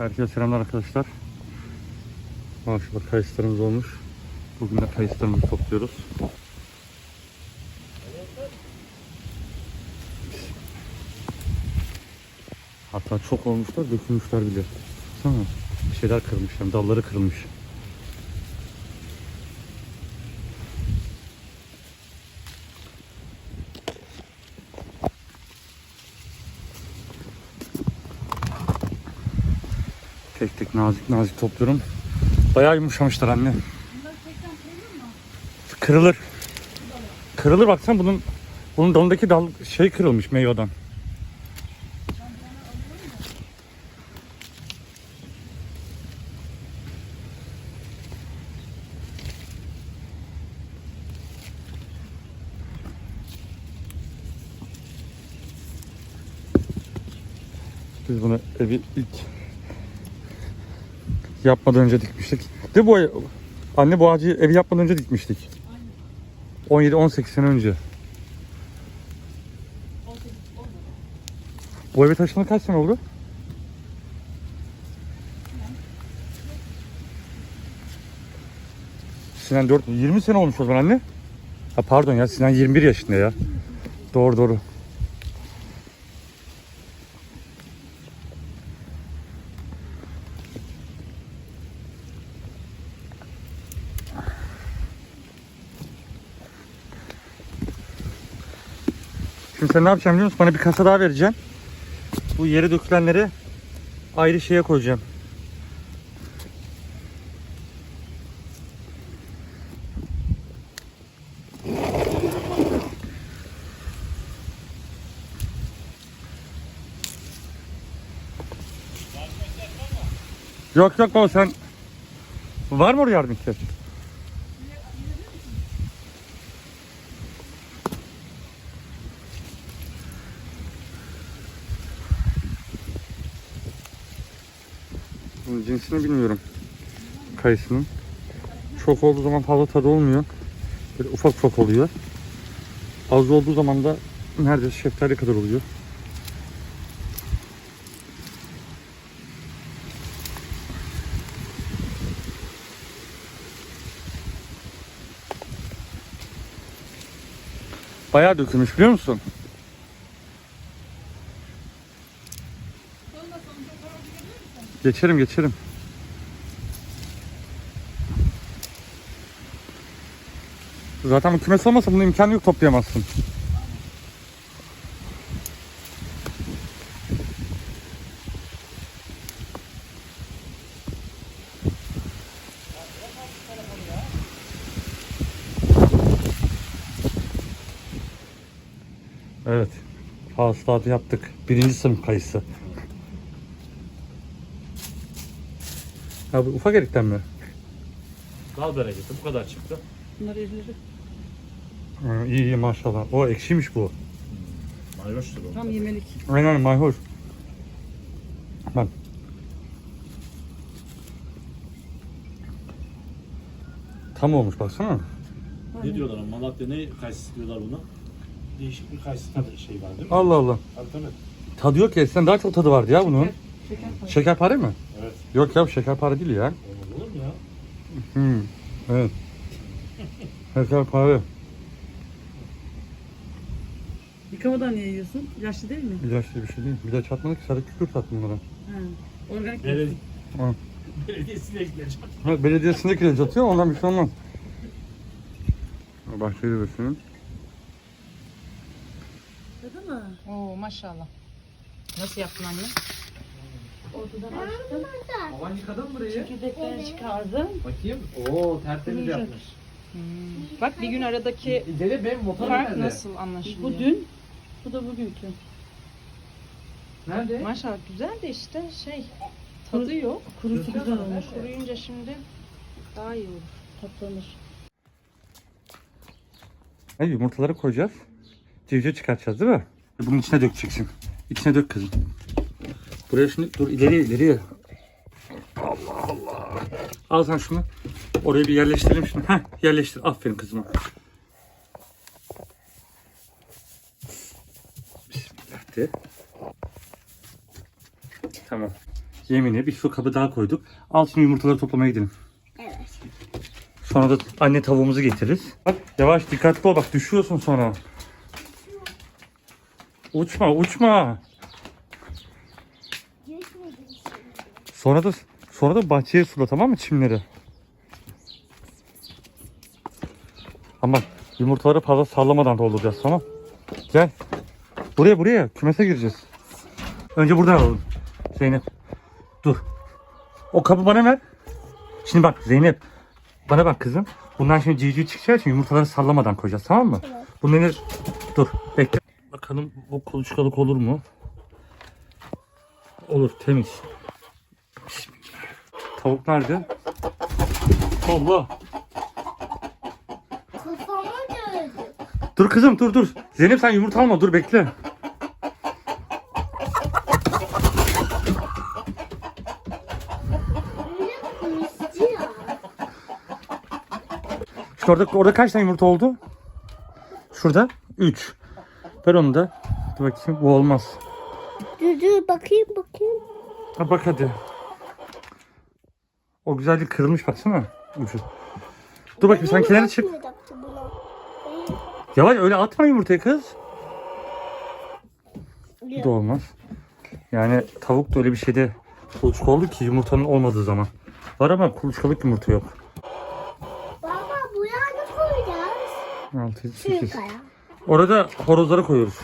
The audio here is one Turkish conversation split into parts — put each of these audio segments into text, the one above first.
Herkese selamlar arkadaşlar. Maşallah kayısılarımız olmuş. Bugün de kayısılarımızı topluyoruz. Hatta çok olmuşlar, dökülmüşler bile. Baksana. Bir şeyler kırılmış, yani dalları kırılmış. Tek tek nazik nazik topluyorum. Bayağı yumuşamışlar anne. Kırılır. Kırılır baksana bunun bunun dalındaki dal şey kırılmış meyveden. Biz bunu evi ilk yapmadan önce dikmiştik. De bu anne bu ağacı evi yapmadan önce dikmiştik. 17-18 sene önce. Bu eve taşınalı kaç sene oldu? Sinan 4 20 sene olmuş o zaman anne. Ha pardon ya Sinan 21 yaşında ya. Doğru doğru. Şimdi sen ne yapacaksın biliyor musun? Bana bir kasa daha vereceksin. Bu yere dökülenleri ayrı şeye koyacağım. Yok yok baba sen Var mı oraya yardım ihtiyaç? Bunun cinsini bilmiyorum. Kayısının. Çok olduğu zaman fazla tadı olmuyor. Böyle ufak ufak oluyor. Az olduğu zaman da neredeyse şeftali kadar oluyor. Bayağı dökülmüş biliyor musun? Geçerim geçerim. Zaten kümes olmasa bunun imkanı yok toplayamazsın. Evet. Hasılatı yaptık. Birinci sınıf kayısı. Ha bu ufak erikten mi? Dal bereketi bu kadar çıktı. Bunlar elleri. Ha, iyi iyi maşallah. O ekşiymiş bu. Mayhoştur o. Tam yemelik. Aynen mayhoş. Bak. Tam olmuş baksana. Ne diyorlar ama Malatya ne kayısı diyorlar buna? Değişik bir kayısı tadı şey var değil mi? Allah Allah. Tabii tabii. Tadı yok ya. Eskiden daha çok tadı vardı ya bunun. Şeker koy. Şekerpare mi? Evet. Yok ya şekerpare değil ya. Olur mu ya? Hmm. Evet. Şekerpare. Yıkamadan niye yiyorsun? Yaşlı değil mi? İlaçlı bir şey değil. Bir de çatmadı ki sadece kükürt attım bunlara. Ha. Organik Belediye, Ha. belediyesine atıyor ondan bir şey olmaz. Bahçeli üretimin. Değil mi? Oo maşallah. Nasıl yaptın anne? Ortadan açtım. Baban yıkadın mı burayı? Çekirdeklerini çıkardım. Bakayım. Oo tertemiz Kuruyacak. yapmış. Bak bir gün aradaki Deli benim fark nerede? nasıl anlaşılıyor? Bu dün. Bu da bugünkü. Nerede? Maşallah güzel de işte şey tadı yok. Kurusu güzel olmuş. Kuruyunca şimdi daha iyi olur. Tatlanır. Ne yumurtaları koyacağız. Civciv çıkartacağız değil mi? Bunun içine dökeceksin. İçine dök kızım. Buraya şimdi dur ileri ileri. Allah Allah. Al sen şunu. Oraya bir yerleştirelim şunu. Heh, yerleştir. Aferin kızıma. Bismillah de. Tamam. yemini bir su kabı daha koyduk. Al şimdi yumurtaları toplamaya gidelim. Evet. Sonra da anne tavuğumuzu getiririz. Bak yavaş dikkatli ol bak düşüyorsun sonra. Uçma uçma. Sonra da sonra da bahçeye sula tamam mı çimleri? Ama yumurtaları fazla sallamadan dolduracağız tamam. Gel. Buraya buraya kümese gireceğiz. Önce buradan alalım. Zeynep. Dur. O kabı bana ver. Şimdi bak Zeynep. Bana bak kızım. Bundan şimdi civciv çıkacağı için yumurtaları sallamadan koyacağız tamam mı? Bunları dur bekle. Bakalım bu kuluçkalık olur mu? Olur temiz. Tavuk nerede? Allah. Kafama gördüm. Dur kızım dur dur. Zeynep sen yumurta alma dur bekle. Şimdi orada, orada kaç tane yumurta oldu? Şurada 3. Ver onu da. Dur bakayım bu olmaz. Dur dur bakayım bakayım. Ha bak hadi. O güzellik kırılmış baksana ucu. Dur bakayım sen kenara çık. Yavaş öyle atma yumurtayı kız. Bu da olmaz. Yani tavuk da öyle bir şeyde kuluçka oldu ki yumurtanın olmadığı zaman. Var ama kuluçkalık yumurta yok. Baba bu yana koyacağız. 6, 8. Şuraya. Orada horozları koyuyoruz.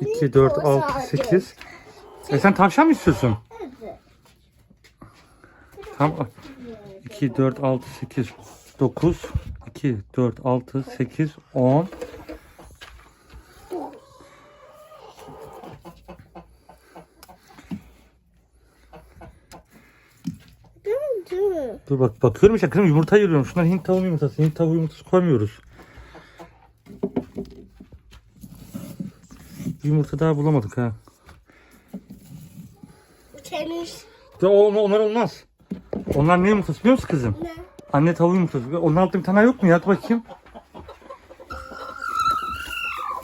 2, 4, O 6, sadece. 8. E sen tavşan mı istiyorsun? Tamam. 2, 4, 6, 8, 9, 2, 4, 6, 8, 10. Dur dur. Dur bak bakıyorum işte kızım yumurta ayırıyorum. Şunlar Hint tavuğu yumurtası. Hint tavuğu yumurtası koymuyoruz. Bir yumurta daha bulamadık ha. Temiz. Ya o- onlar olmaz. Onlar ne yumurtası biliyor musun kızım? Ne? Anne tavuğu yumurtası. Onun altında bir tane yok mu ya? Dur bakayım.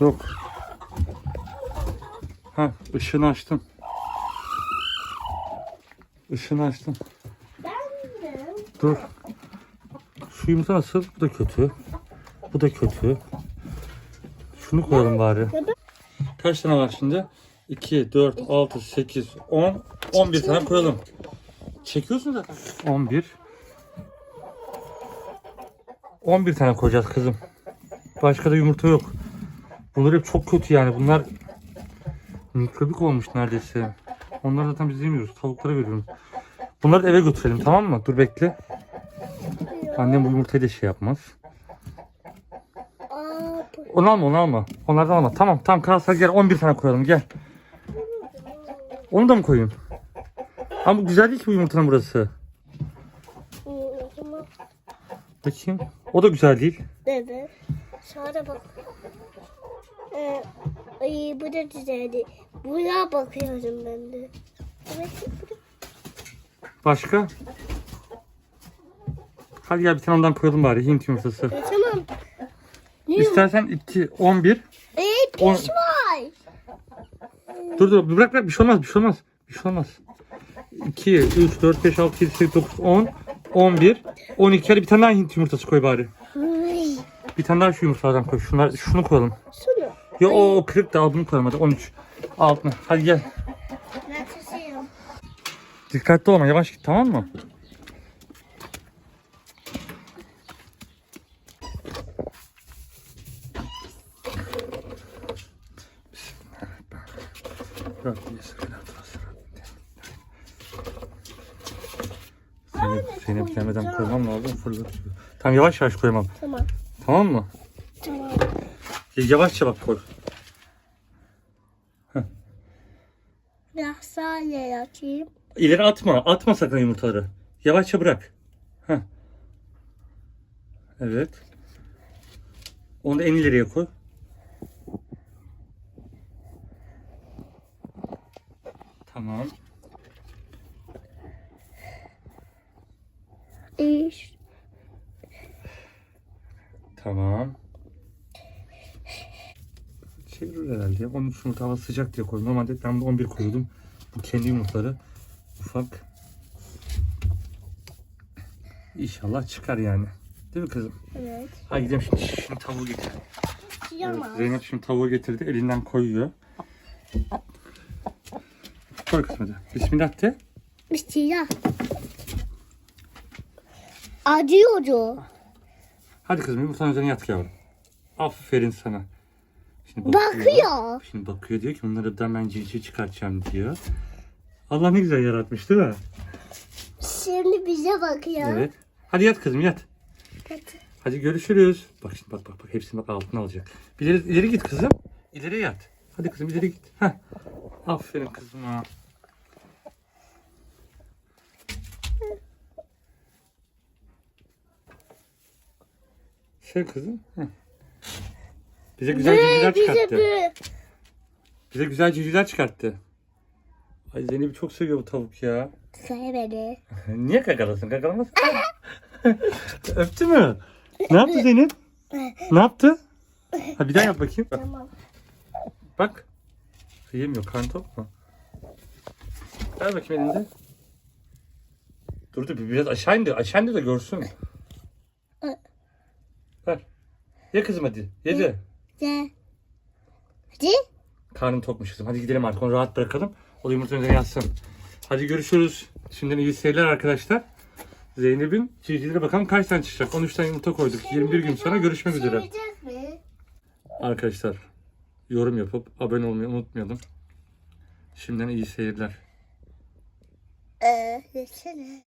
Yok. Ha ışığını açtım. Işığını açtım. Ben de. Dur. Şu yumurta nasıl? Bu da kötü. Bu da kötü. Şunu koyalım bari. Kaç tane var şimdi? 2, 4, 6, 8, 10. 11 tane koyalım. Çekiyorsun zaten. 11. 11 tane koyacağız kızım. Başka da yumurta yok. Bunlar hep çok kötü yani. Bunlar mikrobik olmuş neredeyse. Onları zaten biz yemiyoruz. Tavuklara veriyoruz. Bunları eve götürelim tamam mı? Dur bekle. Annem bu yumurtayı da şey yapmaz. Onu alma onu alma. Onlardan alma. Tamam tamam kalsa gel 11 tane koyalım gel. Onu da mı koyayım? Ama güzel değil ki bu yumurtanın burası. Bakayım. O da güzel değil. dedi. Sonra bak. Ee, ay, bu da güzeldi. Buna bakıyorum ben de. Evet. Başka? Hadi gel bir tane ondan koyalım bari Hint yumurtası. E, tamam. Ne? İstersen 2, 11. Ee, On- piş var. Dur dur bırak bırak bir şey olmaz bir şey olmaz. Bir şey olmaz. 2, 3, 4, 5, 6, 7, 8, 9, 10, 11, 12. Hadi bir tane daha Hint yumurtası koy bari. Bir tane daha şu yumurtalardan koy. Şunlar, şunu koyalım. Şunu. Ya o, o kırık da al bunu koyalım hadi 13. Altına. Hadi gel. Ben. Dikkatli olma yavaş git tamam mı? Zeynep, gelmeden koymam lazım. Fırlat. Tamam yavaş yavaş koymam. Tamam. Tamam mı? Tamam. Ya Yavaşça bak koy. Biraz saniye atayım. İleri atma. Atma sakın yumurtaları. Yavaşça bırak. Heh. Evet. Onu da en ileriye koy. Tamam. İş. Tamam. Çevirir herhalde. ya. 13 yumurta hava sıcak diye koydum. Normalde ben de 11 koyuyordum. Bu kendi yumurtaları. ufak. İnşallah çıkar yani. Değil mi kızım? Evet. Hadi gidelim şimdi, şimdi tavuğu getir. Evet. Zeynep şimdi tavuğu getirdi. Elinden koyuyor. Koy kızım hadi. Bismillah de. Bir Acıyordu. Hadi kızım yumurtanın üzerine yat yavrum. Aferin sana. Şimdi Bakıyor. Şimdi bakıyor diyor ki bunları da ben civciv çıkartacağım diyor. Allah ne güzel yaratmış değil mi? Şimdi bize bakıyor. Evet. Hadi yat kızım yat. Hadi. Hadi görüşürüz. Bak şimdi bak bak bak hepsini bak altına alacak. İleri, ileri git kızım. İleri yat. Hadi kızım ileri git. Heh. Aferin kızıma. Şey kızım. Heh. Bize güzel civcivler çıkarttı. Bize güzel civcivler çıkarttı. Ay Zeynep'i çok seviyor bu tavuk ya. Beni. Niye gagalasın? Gagalamaz. Öptü mü? Ne yaptı Zeynep? Ne yaptı? Ha bir daha yap bakayım. Bak. Tamam. Bak. Yemiyor. Karnı tok mu? Ver bakayım elinde. Dur dur bir- biraz aşağı indir. Aşağı indir de görsün. Ye kızım hadi. Yedi. De. Hadi. Karnım tokmuş kızım. Hadi gidelim artık onu rahat bırakalım. O da yumurtanın üzerine yatsın. Hadi görüşürüz. Şimdiden iyi seyirler arkadaşlar. Zeynep'in civcivlere bakalım kaç tane çıkacak. 13 tane yumurta koyduk. 21 gün sonra görüşmek üzere. Arkadaşlar yorum yapıp abone olmayı unutmayalım. Şimdiden iyi seyirler. Ee, desene.